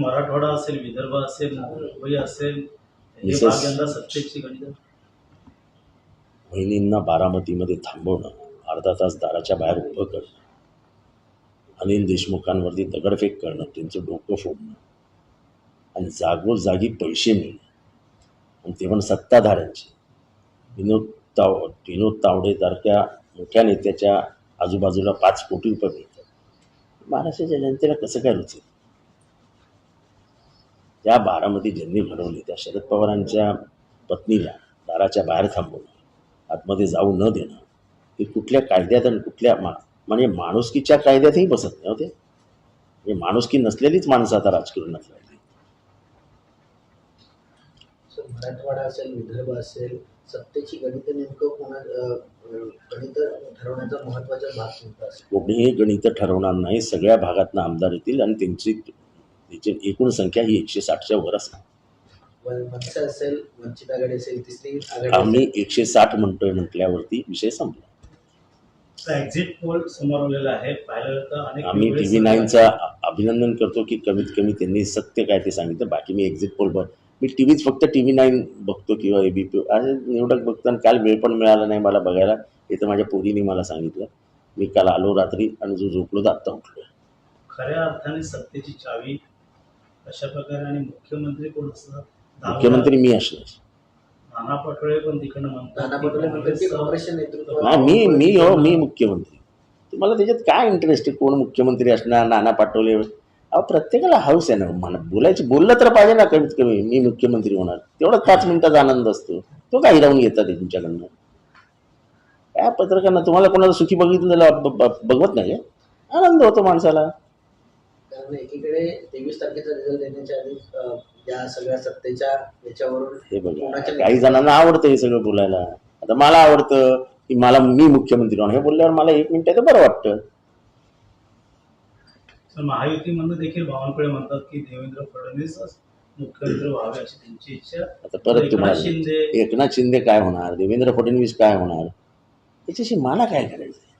मराठवाडा असेल विदर्भ असेल मुंबई असेल हे Mrs. भाग यंदा सत्तेची गणित. बहिणींना बारामतीमध्ये थांबवणं अर्धा तास दाराच्या बाहेर उभं करणं अनिल देशमुखांवरती दगडफेक करणं त्यांचं डोकं फोडणं आणि जागोजागी पैसे मिळणं. आणि ते पण सत्ताधाऱ्यांचे. विनोद ताव विनोद तावडेसारख्या मोठ्या नेत्याच्या आजूबाजूला पाच कोटी रुपये मिळतात. महाराष्ट्राच्या जनतेला कसं काय रुचेल? त्या बारामती ज्यांनी घडवली त्या शरद पवारांच्या पत्नीला दाराच्या बाहेर थांबवणं आतमध्ये जाऊ न देणं. हे कुठल्या कायद्यात आणि कुठल्या मा म्हणजे माणुसकीच्या कायद्यातही बसत नाही होते म्हणजे माणुसकी नसलेलीच माणसं आता राजकारणात राहिली मराठवाडा असेल विदर्भ असेल सत्तेची गणित नेमकं कोणा गणित ठरवण्याचा महत्त्वाचा भाग कोणता कोणीही गणित ठरवणार नाही. सगळ्या भागातनं आमदार येतील आणि त्यांची त्याची एकूण संख्या ही एकशे साठच्या वर असणार असेल वंचित आघाडी असेल तिसरी आघाडी आम्ही एकशे साठ म्हणतोय म्हटल्यावरती विषय संपला. एक्झिट पोल समोर आलेला आहे. पाहिलं तर अनेक आम्ही टी व्ही नाईनचा अभिनंदन करतो की कमीत कमी त्यांनी सत्य काय ते सांगितलं. बाकी मी एक्झिट पोल बघ मी टी व्हीच फक्त टी व्ही नाईन बघतो किंवा ए बी पी निवडक बघतो आणि काल वेळ पण मिळाला नाही मला बघायला. हे तर माझ्या पोरीने मला सांगितलं. मी काल आलो रात्री आणि जो झोपलो तर आत्ता उठलो खऱ्या अर्थाने सत्तेची चावी अशा प्रकारे आणि मुख्यमंत्री कोण असतात? मुख्यमंत्री मी असणार. नाना पटोळे पण तिकडनं म्हणतात. मी मी हो मी मुख्यमंत्री. तुम्हाला त्याच्यात काय इंटरेस्ट आहे? कोण मुख्यमंत्री असणार? नाना पाटोले? अहो प्रत्येकाला हाऊस आहे ना. मला बोलायची बोललं तर पाहिजे ना कमीत कमी. मी मुख्यमंत्री होणार. तेवढा पाच मिनिटाचा आनंद असतो. तो काही राहून घेतात ते तुमच्याकडनं. काय पत्रकारांना तुम्हाला कोणाला सुखी बघितलेलं ब- ब- बघवत नाही? आनंद होतो माणसाला. कारण एकीकडे तेवीस तारखेचा रिझल्ट देण्याच्या आधी या सगळ्या सत्तेच्या याच्यावरून हे बघा कोणाच्या काही जणांना आवडतं हे सगळं बोलायला. आता मला आवडतं की मला मी मुख्यमंत्री होणार हे बोलल्यावर मला एक मिनिट तर बरं वाटतं. तर महायुतीमधनं देखील बावनकुळे म्हणतात की देवेंद्र फडणवीसच मुख्यमंत्री व्हावे अशी त्यांची इच्छा. आता परत एकनाथ तुम्हाला शिंदे एकनाथ शिंदे काय होणार? देवेंद्र फडणवीस काय होणार? त्याच्याशी मला काय करायचं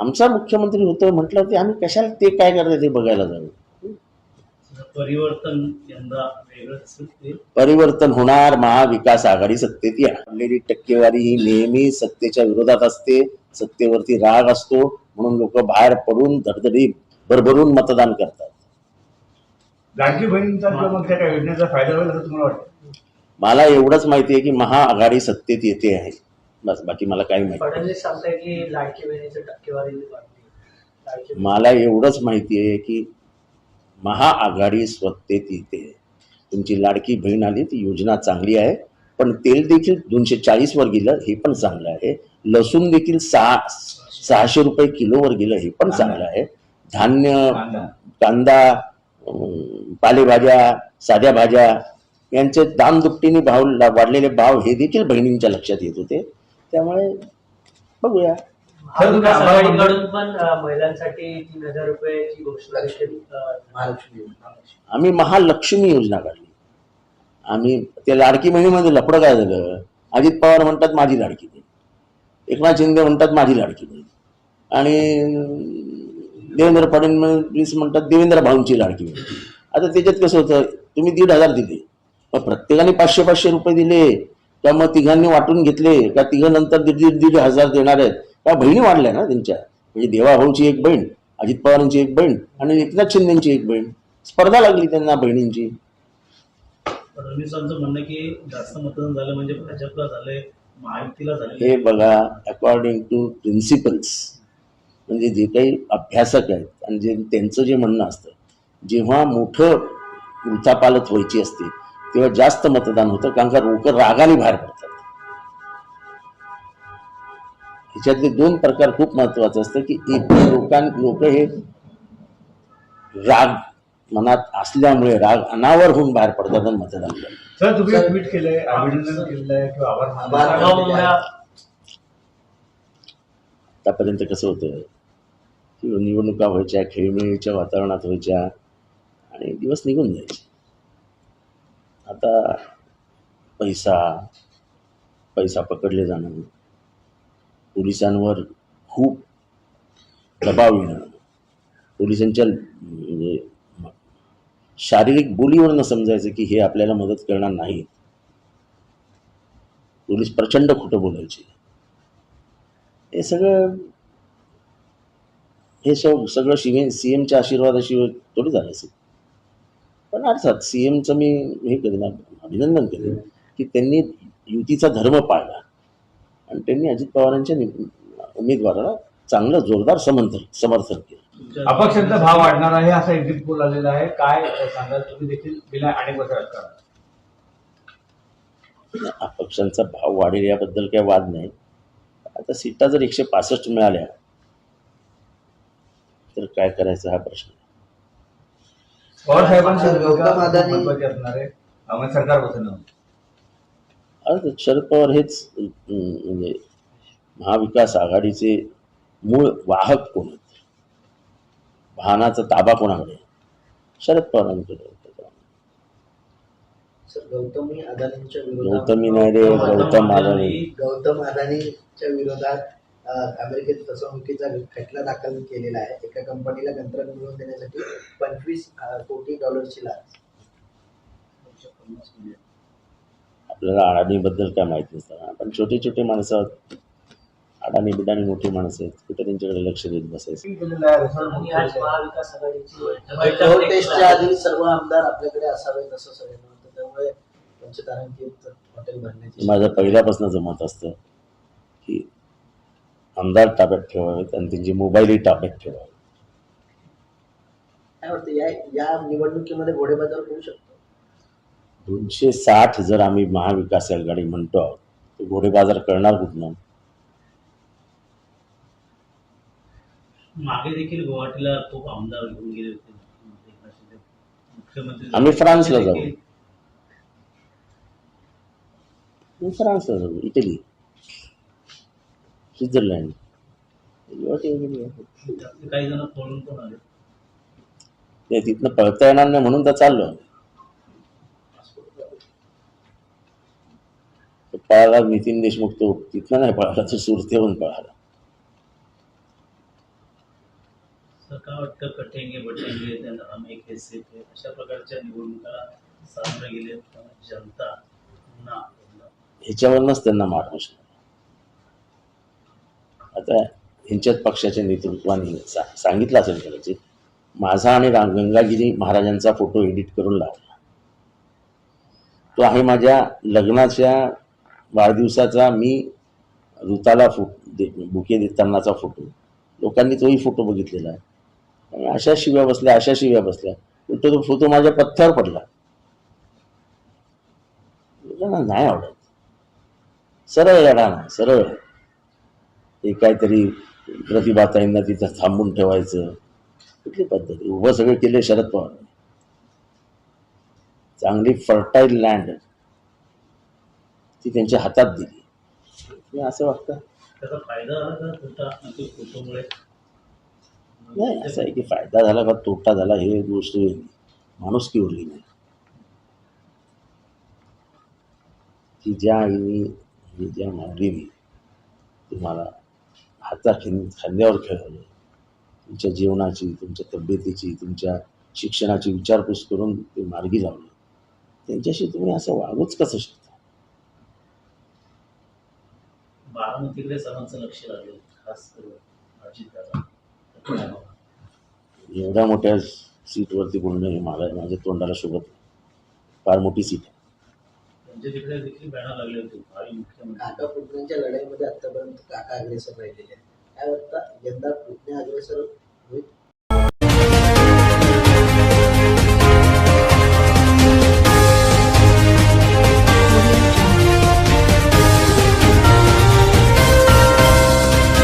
आमचा मुख्यमंत्री होतोय म्हटलं ते आम्ही कशाला ते काय करतात ते बघायला जाऊ? परिवर्तन यंदा परिवर्तन होणार महाविकास आघाडी सत्तेत या. पडलेली टक्केवारी ही नेहमी सत्तेच्या विरोधात असते सत्तेवरती राग असतो म्हणून लोक बाहेर पडून धडधडी भरभरून मतदान करतात. लाडकी बहिणींचा किंवा मग त्या काही योजनेचा फायदा होईल असं तुम्हाला वाटतं? मला एवढंच माहिती आहे की महाआघाडी सत्तेत येते आहे. बस बाकी मला काही माहिती मला एवढंच माहिती आहे की महाआघाडी सत्तेत येते तुमची लाडकी बहीण आली ती योजना चांगली आहे पण तेल देखील दोनशे चाळीसवर गेलं हे पण चांगलं आहे. लसूण देखील सहा सहाशे रुपये किलोवर गेलं हे पण चांगलं आहे. धान्य कांदा. पालेभाज्या साध्या भाज्या यांचे दाम दुपटीने भाव वाढलेले भाव हे देखील बहिणींच्या लक्षात येत होते. त्यामुळे बघूया. महाविकास आघाडीकडून पण अं, महिलांसाठी तीन हजार रुपयाची घोषणा देखील अं, महालक्ष्मी योजना. आम्ही महालक्ष्मी योजना काढली. आम्ही त्या लाडकी बहिणीमध्ये लफडं काय झालं? अजित पवार म्हणतात माझी लाडकी बहीण. एकनाथ शिंदे म्हणतात माझी लाडकी बहीण. आणि देवेंद्र फडणवीस म्हणतात देवेंद्र भाऊंची लाडकी बहीण. आता त्याच्यात कसं होतं? तुम्ही दीड हजार दिले. मग प्रत्येकाने पाचशे पाचशे रुपये दिले. मग तिघांनी वाटून घेतले. का तिघं नंतर दीड दीड दीड हजार देणार आहेत. का बहिणी वाढल्या ना त्यांच्या. म्हणजे देवा भाऊची एक बहीण अजित पवारांची एक बहीण आणि एकनाथ शिंदेची एक बहीण. स्पर्धा लागली त्यांना बहिणींची. फडणवीसांचं म्हणणं की जास्त मतदान झालं म्हणजे भाजपला झालंय महायुतीला झाले हे बघा अकॉर्डिंग टू प्रिन्सिपल्स म्हणजे जे काही अभ्यासक आहेत आणि जे त्यांचं जे म्हणणं असतं जेव्हा मोठं उलथापालत व्हायची असते तेव्हा जास्त मतदान होतं कारण का लोक रागाने बाहेर पडतात. ह्याच्यातले दोन प्रकार खूप महत्वाचं असतं की एक लोकां लोक हे राग मनात असल्यामुळे राग अनावर होऊन बाहेर पडतात आणि मतदान करतात. सर तुम्ही ट्विट केलंय अभिनंदन केलंय किंवा आभार आभार मानलंय. भाऊ मुंगळा आतापर्यंत कसं होतं की निवडणुका व्हायच्या खेळमेळीच्या वातावरणात व्हायच्या आणि दिवस निघून जायचे. आता पैसा पैसा पकडले जाणं पोलिसांवर खूप दबाव येणं पोलिसांच्या म्हणजे शारीरिक बोलीवरनं समजायचं की हे आपल्याला मदत करणार नाहीत. पोलीस प्रचंड खोटं बोलायचे. हे सगळं हे सगळं सगळं शिवे सी एमच्या आशीर्वादाशिवाय थोडी झालं असेल. पण अर्थात सी एमचं मी हे करेन अभिनंदन करेन की त्यांनी युतीचा धर्म पाळला. आणि त्यांनी अजित पवारांच्या उमेदवाराला चांगलं जोरदार समर्थन समर्थन केलं. अपक्षांचा भाव वाढणार आहे असा एक्झिट पोल आलेला आहे. काय सांगाल तुम्ही देखील? गेल्या अनेक वर्ष राजकारण. अपक्षांचा भाव वाढेल याबद्दल काही वाद नाही. आता सीटा जर एकशे पासष्ट मिळाल्या तर काय करायचा हा प्रश्न? पवार साहेबांची गौतम भूमिका अदानी- महत्वाची असणार आहे सरकार बसणं अर्थात शरद पवार हेच म्हणजे महाविकास आघाडीचे मूळ वाहक कोण आहेत? वाहनाचा ताबा कोणाकडे आहे? शरद पवारांकडे गौतमी अदानींच्या विरोधात गौतमी नाही रे गौतम अदानी. गौतम अदानीच्या विरोधात अमेरिकेत फसवणुकीचा खटला दाखल केलेला आहे. एका कंपनीला कंत्राट मिळवून देण्यासाठी पंचवीस कोटी डॉलरची लाच. आपल्याला अडाणीबद्दल काय माहिती नसतं आपण छोटे छोटे माणसं आहोत. अडाणी बिडाणी मोठी माणसं आहेत. कुठे त्यांच्याकडे लक्ष देत बसायचं? टेस्टच्या आधी सर्व आमदार आपल्याकडे असावेत असं सगळ्यांना वाटतं. त्यामुळे पंचतारांकित हॉटेल भरण्याची माझं पहिल्यापासूनच मत असतं की आमदार ताब्यात ठेवावेत आणि त्यांची मोबाईलही ताब्यात ठेवावे काय वाटतं या या निवडणुकीमध्ये घोडेबाजार होऊ शकतो दोनशे साठ जर आम्ही महाविकास आघाडी म्हणतो आहोत तर घोडेबाजार करणार कुठनं मागे देखील गुवाहाटीला खूप आमदार घेऊन गेले होते मुख्यमंत्री एकनाथ शिंदे. मुख्यमंत्री आम्ही फ्रान्सला जाऊ. देखील फ्रान्सला जाऊ इटली स्वित्झर्लंड. काही जण पळून पण आले. ते तिथनं पळता येणार नाही म्हणून तर चाललो. पळाला नितीन देशमुख तो. तिथनं नाही पळाला तो सुरतेहून पळाला. काय वाटतं? कटेंगे बटेंगे त्यांना हम एक हिस्से थे अशा प्रकारच्या सामोरे गेले जनता ह्याच्यावरनंच त्यांना मार बसला आता ह्यांच्याच पक्षाच्या नेतृत्वाने सा सांगितलं असेल कदाचित माझा आणि रा- गंगागिरी महाराजांचा फोटो एडिट करून लावला. तो आहे माझ्या लग्नाच्या वाढदिवसाचा मी ऋताला फो दे बुके देतानाचा फोटो. लोकांनी तोही फोटो बघितलेला आहे. आणि अशा शिव्या बसल्या अशा शिव्या बसल्या. उलट तो फोटो माझ्या पथ्यावर पडला. लोकांना नाही आवडत. सरळ लढा ना सरळ. हे काहीतरी प्रतिभाताईंना तिथं थांबून ठेवायचं. कुठली पद्धत? उभं सगळं केले शरद पवार. चांगली फर्टाईल लँड ती त्यांच्या हातात दिली. असं वाटतं का फोटोमुळे नाही असं आहे की फायदा झाला का तोटा झाला हे गोष्ट वेगळी. माणुसकी उरली नाही? की ज्या आईने ज्या माऊलीने तुम्हाला हाता खिन खांद्यावर खेळवलं तुमच्या जीवनाची तुमच्या तब्येतीची तुमच्या शिक्षणाची विचारपूस करून ते मार्गी लावलं त्यांच्याशी तुम्ही असं वागूच कसं शकता? बारामतीकडे सर्वांचं लक्ष लागेल खास करून एवढ्या मोठ्या सीटवरती बोलणं हे मला माझ्या तोंडाला शोभत. फार मोठी सीट आहे. म्हणजे तिकडे देखील बॅनर लागले होते भावी मुख्यमंत्री. काका पुतण्यांच्या लढाईमध्ये आतापर्यंत काका अग्रेसर राहिलेले आहेत? काय वाटतं? यंदा पुतण्या अग्रेसर होईल?